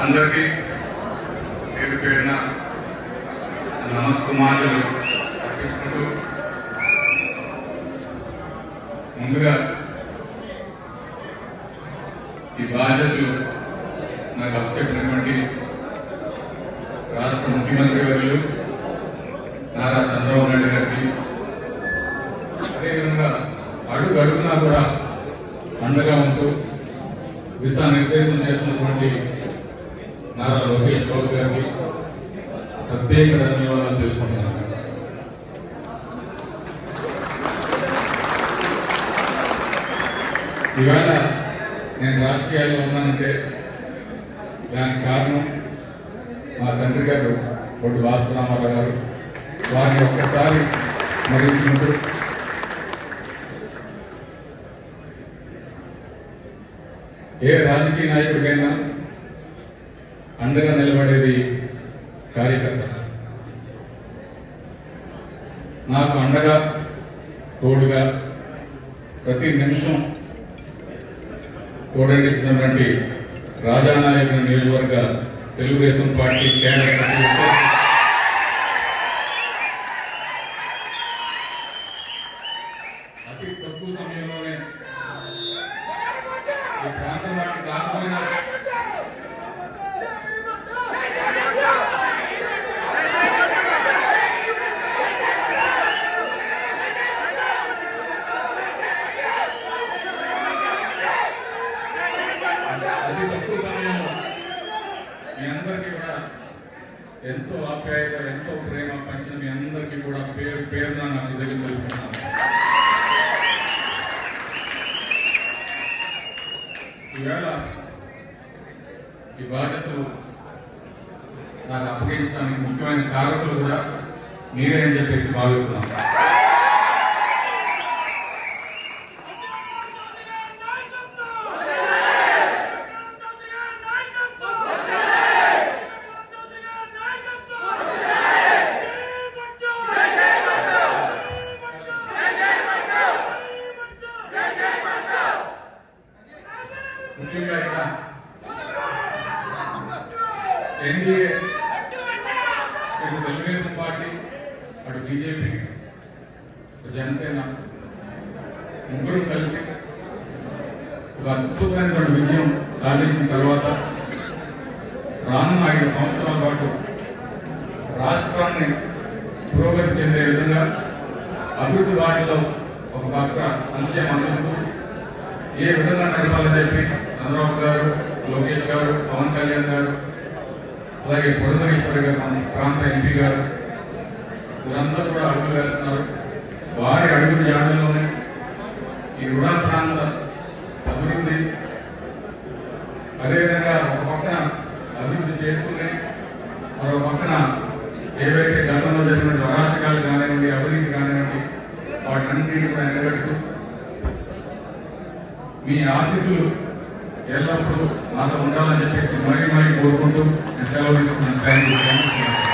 అందరికీ పేరు పేరున నమస్కుమారులు అర్పించుకుంటూ ముందుగా ఈ బాధ్యతలు నాకు అప్పచెప్పినటువంటి రాష్ట్ర ముఖ్యమంత్రి గారు నారా చంద్రబాబు నాయుడు గారికి అదేవిధంగా అడుగు అడుగునా కూడా అండగా ఉంటూ దిశానిర్దేశం చేస్తున్నటువంటి నారా లోకేష్ బాబు గారికి ప్రత్యేక ధన్యవాదాలు తెలుపుకుంటున్నాను. ఈవేళ నేను రాజకీయాల్లో ఉన్నానంటే దానికి కారణం మా తండ్రి గారు బొడ్డు వాసురామారావు గారు. వారిని ఒక్కసారి మరించినప్పుడు ఏ రాజకీయ నాయకుడికైనా అండగా నిలబడేది కార్యకర్త. నాకు అండగా తోడుగా ప్రతి నిమిషం తోడందించినటువంటి రాజానాయకుల నియోజకవర్గ తెలుగుదేశం పార్టీ కేంద్ర అతి తక్కువ సమయంలోనే ఈ ప్రాంతం వాటికి కాకపోయినా అతి తక్కువ సమయంలో మీ అందరికీ కూడా ఎంతో ఆప్యాయత ఎంతో ప్రేమ పంచిన మీ అందరికీ కూడా పేరు పేరున నాకు దగ్గర తెలుపుతున్నాను. ఈవేళ ఈ బాధ్యతలు నాకు అప్పగించడానికి ముఖ్యమైన కారకులు కూడా మీరే అని చెప్పేసి భావిస్తున్నాం ముఖ్యంగా ఇక్కడ ఎన్డీఏ ఇటు తెలుగుదేశం పార్టీ అటు బీజేపీ జనసేన ముగ్గురు కలిసి ఒక అద్భుతమైనటువంటి విజయం సాధించిన తర్వాత రానున్న ఐదు సంవత్సరాల పాటు రాష్ట్రాన్ని పురోగతి చెందే విధంగా అభివృద్ధి వాటిలో ఒక పక్క సంక్షేమం అందిస్తూ ఏ విధంగా నడపాలని చెప్పి చంద్రబాబు గారు లోకేష్ గారు పవన్ కళ్యాణ్ గారు అలాగే పురంధరేశ్వరి గారు మన ప్రాంత ఎంపీ గారు వీరందరూ కూడా అడుగులు వేస్తున్నారు. వారి అడుగుల జాడల్లోనే ఈ రుణ ప్రాంత అభివృద్ధి అదేవిధంగా ఒక పక్కన అభివృద్ధి చేస్తూనే మరో పక్కన ఏవైతే గతంలో జరిగిన అరాచకాలు కానివ్వండి అవినీతి కానివ్వండి వాటన్నింటినీ కూడా నిలబెడుతూ మీ ఆశీస్సులు ఎల్లప్పుడూ మాతో ఉండాలని చెప్పేసి మరీ మరీ కోరుకుంటూ సెలవు తీసుకున్నాను